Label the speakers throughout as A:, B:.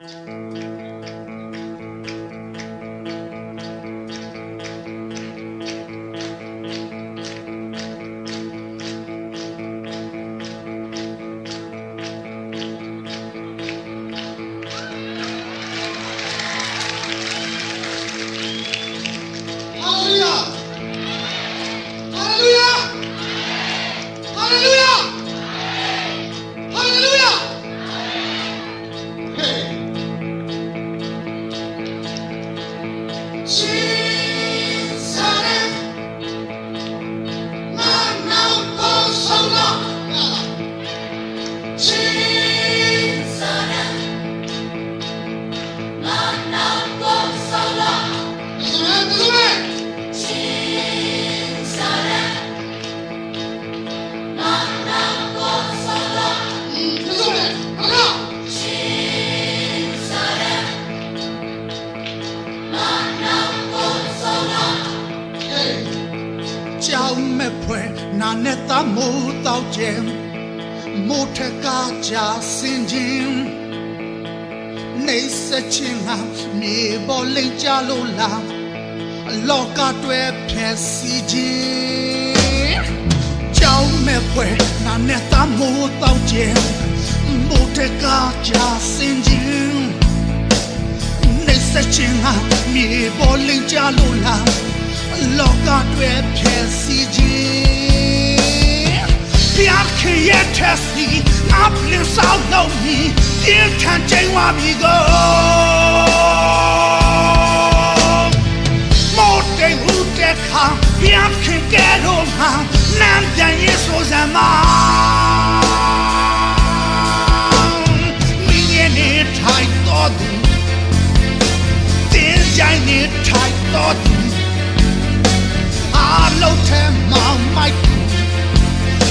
A: Música နာနဲ့တမိုးတောက်ခြင်းမိုးထက်ကကြဆင်းခြင်းနေစချင်းငါမြေပေါ်လိမ့်ကြလို့လားအလောကတွဲဖြည့်စီခြင်းကြောင်မဲ့ဖွဲနာနဲ့တမိုးတောက်ခြင်းမိုးထက်ကကြဆင်းခြင်းနေစချင်းငါမြေပေါ်လိမ့်ကြလို့လားလောကတွဲဖြည့်စီခြင်း ပြားခရဲ့ထက်စီအပလင်းဆောင်လို့မီပြင်းထန်ချိန်ဝါပြီကိုမော်တိမ်ဟူတဲ့ခါပြားခကဲတော့မှာလမ်းပြန်ရေးဆိုစမ်းမှာမင်းရဲ့နေထိုင်တော်သူတင်းကြိုင်နေထိုင်တော်သူ I love him, my my man.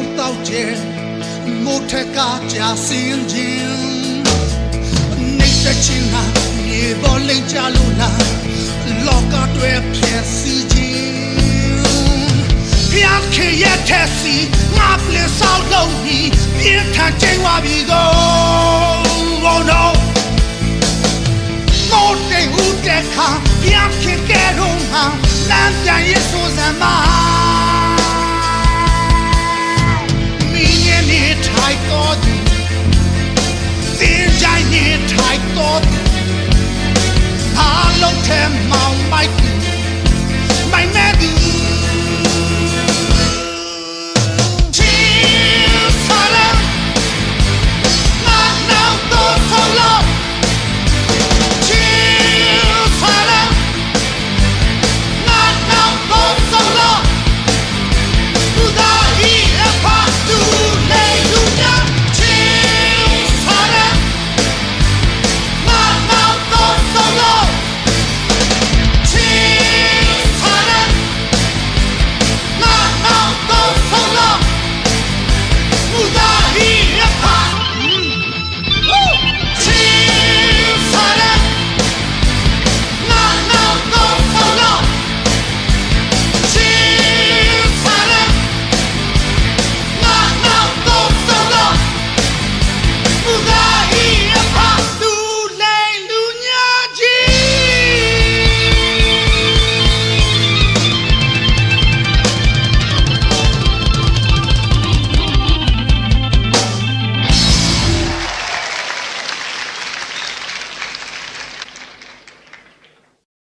A: တမိုးတောက်ကျဲမိုးထက်ကကြာစင်းခြင်းနေစချင်းကမြေပေါ်လိမ့်ကြလို့လားလောကတွဲဖြစ်စီခြင်းဖျားခေရဲ့ထက်စီငါပလင်ဆောက်လို့ဒီပြင်းထန်ချိန်ဝါပြီကို Oh no မော်တိမ်ဦးတဲ့ခါပြင်းခင်ကဲတော့မှာလမ်းပြန်ရေးဆိုစမ်းမှာမ